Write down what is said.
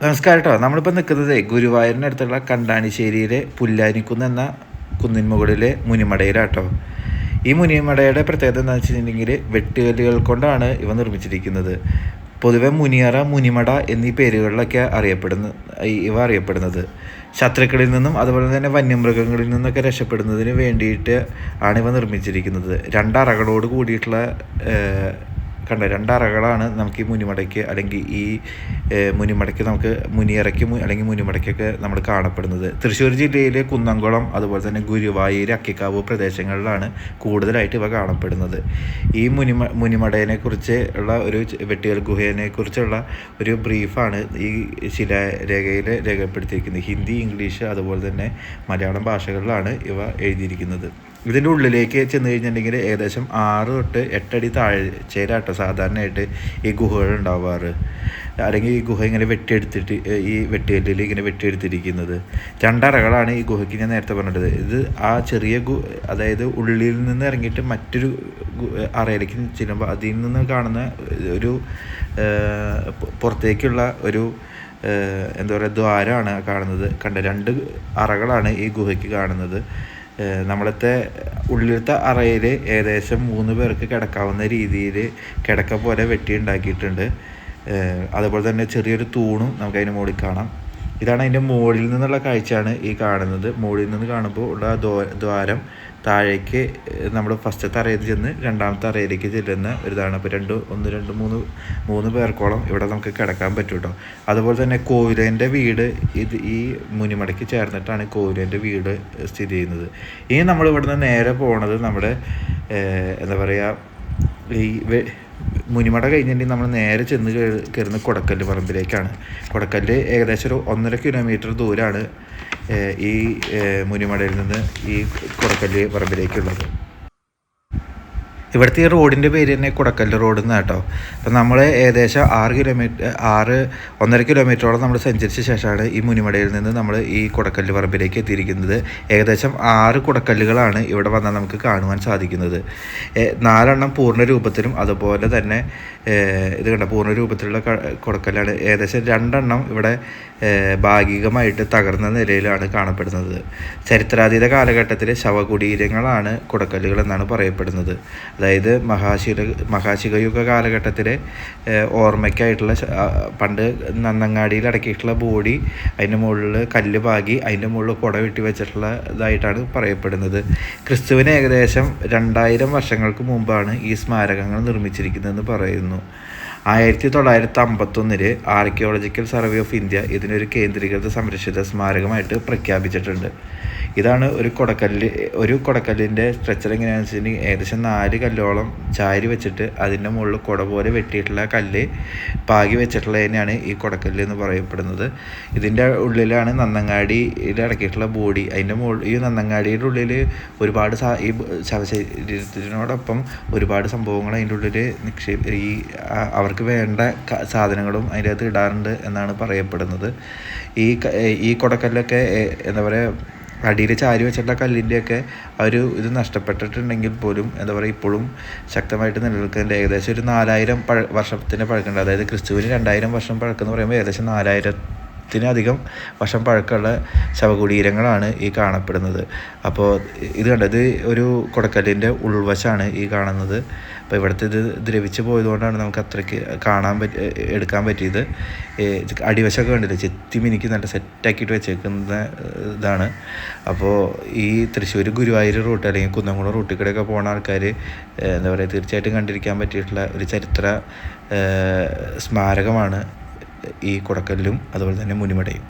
നമസ്കാരം കേട്ടോ നമ്മളിപ്പോൾ നിൽക്കുന്നത് ഗുരുവായൂരിനടുത്തുള്ള കണ്ടാണിശ്ശേരിയിലെ പുല്ലാനിക്കുന്ന് എന്ന കുന്നിൻ മുകളിലെ മുനിമടയിലാട്ടോ. ഈ മുനിമടയുടെ പ്രത്യേകത എന്താണെന്ന് വെച്ചിട്ടുണ്ടെങ്കിൽ വെട്ടുകല്ലുകൾ കൊണ്ടാണ് ഇവ നിർമ്മിച്ചിരിക്കുന്നത്. പൊതുവെ മുനിയറ മുനിമട എന്നീ പേരുകളിലൊക്കെ അറിയപ്പെടുന്ന ഇവ അറിയപ്പെടുന്നത്. ശത്രുക്കളിൽ നിന്നും അതുപോലെ തന്നെ വന്യമൃഗങ്ങളിൽ നിന്നൊക്കെ രക്ഷപ്പെടുന്നതിന് വേണ്ടിയിട്ട് ആണ് ഇവ നിർമ്മിച്ചിരിക്കുന്നത്. രണ്ടറകളോട് കൂടിയിട്ടുള്ള കണ്ട രണ്ടറകളാണ് നമുക്ക് ഈ മുനിമടയ്ക്ക് അല്ലെങ്കിൽ ഈ മുനിമടയ്ക്ക് നമുക്ക് മുനിയറയ്ക്ക് അല്ലെങ്കിൽ മുനിമടയ്ക്കൊക്കെ നമ്മൾ കാണപ്പെടുന്നത്. തൃശ്ശൂർ ജില്ലയിലെ കുന്നംകുളം അതുപോലെ തന്നെ ഗുരുവായൂർ അക്കിക്കാവ് പ്രദേശങ്ങളിലാണ് കൂടുതലായിട്ട് ഇവ കാണപ്പെടുന്നത്. ഈ മുനിമ മുനിമടയെ കുറിച്ച് ഉള്ള ഒരു വെട്ടുകൽ ഗുഹയെ കുറിച്ചുള്ള ഒരു ബ്രീഫാണ് ഈ ശിലാരേഖയിൽ രേഖപ്പെടുത്തിയിരിക്കുന്നത്. ഹിന്ദി ഇംഗ്ലീഷ് അതുപോലെ തന്നെ മലയാളം ഭാഷകളിലാണ് ഇവ എഴുതിയിരിക്കുന്നത്. ഇതിന്റെ ഉള്ളിലേക്ക് ചെന്ന് കഴിഞ്ഞിട്ടുണ്ടെങ്കിൽ ഏകദേശം ആറ് തൊട്ട് എട്ടടി താഴ്ചയിലാട്ടോ സാധാരണയായിട്ട് ഈ ഗുഹകൾ ഉണ്ടാവാറ്. അല്ലെങ്കിൽ ഈ ഗുഹ ഇങ്ങനെ വെട്ടിയെടുത്തിട്ട് ഈ വെട്ടിയെല്ലിൽ ഇങ്ങനെ വെട്ടിയെടുത്തിരിക്കുന്നത്. രണ്ടറകളാണ് ഈ ഗുഹയ്ക്ക് ഞാൻ നേരത്തെ പറഞ്ഞത് ഇത് ആ ചെറിയ ഗു അതായത് ഉള്ളിൽ നിന്ന് ഇറങ്ങിയിട്ട് മറ്റൊരു അറയിലേക്ക് ചെല്ലുമ്പോൾ അതിൽ നിന്ന് കാണുന്ന ഒരു പുറത്തേക്കുള്ള ഒരു എന്താ പറയുക ദ്വാരമാണ് കാണുന്നത്. കണ്ട? രണ്ട് അറകളാണ് ഈ ഗുഹയ്ക്ക് കാണുന്നത്. നമ്മളത്തെ ഉള്ളിലത്തെ അറയിൽ ഏകദേശം മൂന്ന് പേർക്ക് കിടക്കാവുന്ന രീതിയിൽ കിടക്ക പോലെ വെട്ടി ഉണ്ടാക്കിയിട്ടുണ്ട്. അതുപോലെ തന്നെ ചെറിയൊരു തൂണും നമുക്ക് അതിന് മുകളിൽ കാണാം. ഇതാണ് അതിന്റെ മുകളിൽ നിന്നുള്ള കാഴ്ചയാണ് ഈ കാണുന്നത്. മുകളിൽ നിന്ന് കാണുമ്പോൾ ഉള്ള ദ്വാരം. താഴേക്ക് നമ്മൾ ഫസ്റ്റ് അറയിൽ ചെന്ന് രണ്ടാമത്തെ അറയിലേക്ക് ചെല്ലുന്ന ഒരു ഇതാണ്. അപ്പോൾ രണ്ട് ഒന്ന് രണ്ട് മൂന്ന് മൂന്ന് പേർക്കോളം ഇവിടെ നമുക്ക് കിടക്കാൻ പറ്റും കേട്ടോ അതുപോലെ തന്നെ കോവിലേന്റെ വീട് ഇത് ഈ മുനിമടയ്ക്ക് ചേർന്നിട്ടാണ് കോവിലേന്റെ വീട് സ്ഥിതി ചെയ്യുന്നത്. ഇനി നമ്മൾ ഇവിടുന്ന് നേരെ പോണത് നമ്മുടെ എന്താ പറയുക ഈ മുനിമട കഴിഞ്ഞിട്ടുണ്ടെങ്കിൽ നമ്മൾ നേരെ ചെന്ന് കയറി- കയറുന്ന കൊടക്കല്ല് പറമ്പിലേക്കാണ്. കൊടക്കല്ല് ഏകദേശം ഒരു ഒന്നര കിലോമീറ്റർ ദൂരമാണ് ഈ മുനിമടയിൽ നിന്ന് ഈ കൊടക്കല്ല് പറമ്പിലേക്കുള്ളത്. ഇവിടുത്തെ ഈ റോഡിന്റെ പേര് തന്നെ കുടക്കല്ല് റോഡ് എന്ന് കേട്ടോ. അപ്പം നമ്മൾ ഏകദേശം ആറ് കിലോമീറ്റർ ആറ് ഒന്നര കിലോമീറ്ററോളം നമ്മൾ സഞ്ചരിച്ച ശേഷമാണ് ഈ മുനിമടയിൽ നിന്ന് നമ്മൾ ഈ കുടക്കല്ല് പറമ്പിലേക്ക് എത്തിയിരിക്കുന്നത്. ഏകദേശം ആറ് കുടക്കല്ലുകളാണ് ഇവിടെ വന്നാൽ നമുക്ക് കാണുവാൻ സാധിക്കുന്നത്. നാലെണ്ണം പൂർണ രൂപത്തിലും അതുപോലെ തന്നെ ഇത് കണ്ട പൂർണ രൂപത്തിലുള്ള കുടക്കല്ലാണ്. ഏകദേശം രണ്ടെണ്ണം ഇവിടെ ഭാഗികമായിട്ട് തകർന്ന നിലയിലാണ് കാണപ്പെടുന്നത്. ചരിത്രാതീത കാലഘട്ടത്തിലെ ശവകുടീരങ്ങളാണ് കുടക്കല്ലുകൾ എന്നാണ് പറയപ്പെടുന്നത്. അതായത് മഹാശില മഹാശികയുഗ കാലഘട്ടത്തിലെ ഏഹ്, ഓർമ്മയ്ക്കായിട്ടുള്ള പണ്ട് നന്നങ്ങാടിയിൽ അടക്കിയിട്ടുള്ള ബോഡി അതിന്റെ മുകളിൽ കല്ല് പാകി അതിന്റെ മുകളിൽ കുട വെട്ടി വെച്ചിട്ടുള്ള ഇതായിട്ടാണ് പറയപ്പെടുന്നത്. ക്രിസ്തുവിന് ഏകദേശം രണ്ടായിരം വർഷങ്ങൾക്ക് മുമ്പാണ് ഈ സ്മാരകങ്ങൾ നിർമ്മിച്ചിരിക്കുന്നതെന്ന് പറയുന്നു. ആയിരത്തി തൊള്ളായിരത്തി അമ്പത്തൊന്നിൽ ആർക്കിയോളജിക്കൽ സർവേ ഓഫ് ഇന്ത്യ ഇതിനൊരു കേന്ദ്രീകൃത സംരക്ഷിത സ്മാരകമായിട്ട് പ്രഖ്യാപിച്ചിട്ടുണ്ട്. ഇതാണ് ഒരു കൊടക്കല്ല് ഒരു കൊടക്കല്ലിന്റെ സ്ട്രക്ചർ എങ്ങനെയാണെന്ന് വെച്ചിട്ടുണ്ടെങ്കിൽ ഏകദേശം നാല് കല്ലോളം ചാരി വെച്ചിട്ട് അതിന്റെ മുകളിൽ കുട പോലെ വെട്ടിയിട്ടുള്ള കല്ല് പാകി വെച്ചിട്ടുള്ളതിനാണ് ഈ കൊടക്കല്ല് എന്ന് പറയപ്പെടുന്നത്. ഇതിന്റെ ഉള്ളിലാണ് നന്നങ്ങാടിയിൽ അടക്കിയിട്ടുള്ള ബോഡി. അതിന്റെ മുകളിൽ ഈ നന്നങ്ങാടിയുടെ ഉള്ളിൽ ഒരുപാട് സാ ഈ ശവശരീരത്തിനോടൊപ്പം ഒരുപാട് സംഭവങ്ങൾ അതിന്റെ ഉള്ളിൽ നിക്ഷേപ ഈ അവർക്ക് വേണ്ട സാധനങ്ങളും അതിന്റെ അകത്ത് ഇടാറുണ്ട് എന്നാണ് പറയപ്പെടുന്നത്. ഈ ഈ കൊടക്കല്ലൊക്കെ എന്താ പറയുക അടിയിൽ ചാരി വെച്ചിട്ടുള്ള കല്ലിന്റെയൊക്കെ ആ ഒരു ഇത് നഷ്ടപ്പെട്ടിട്ടുണ്ടെങ്കിൽ പോലും എന്താ പറയുക ഇപ്പോഴും ശക്തമായിട്ട് നിലനിൽക്കുന്നുണ്ട്. ഏകദേശം ഒരു നാലായിരം പഴ വർഷത്തിന്റെ പഴക്കമുണ്ട്. അതായത് ക്രിസ്തുവിന് രണ്ടായിരം വർഷം പഴക്കം എന്ന് പറയുമ്പോൾ ഏകദേശം നാലായിരത്തിലധികം വർഷം പഴക്കമുള്ള ശവകുടീരങ്ങളാണ് ഈ കാണപ്പെടുന്നത്. അപ്പോൾ ഇത് കണ്ടത് ഒരു കൊടക്കല്ലിന്റെ ഉൾവശമാണ് ഈ കാണുന്നത്. അപ്പോൾ ഇവിടുത്തെ ഇത് ദ്രവിച്ച് പോയതുകൊണ്ടാണ് നമുക്ക് അത്രയ്ക്ക് കാണാൻ പറ്റി എടുക്കാൻ പറ്റിയത്. അടിവശമൊക്കെ കണ്ടില്ല? ചെത്തി മിനിക്ക് നല്ല സെറ്റാക്കിയിട്ട് വെച്ചേക്കുന്ന ഇതാണ്. അപ്പോൾ ഈ തൃശ്ശൂർ ഗുരുവായൂർ റൂട്ട് അല്ലെങ്കിൽ കുന്നംകുളം റൂട്ടിൽ കൂടെയൊക്കെ പോകുന്ന ആൾക്കാർ എന്താ പറയുക തീർച്ചയായിട്ടും കണ്ടിരിക്കാൻ പറ്റിയിട്ടുള്ള ഒരു ചരിത്ര സ്മാരകമാണ് ഈ കുടക്കല്ലും അതുപോലെ തന്നെ മുനിമടയും.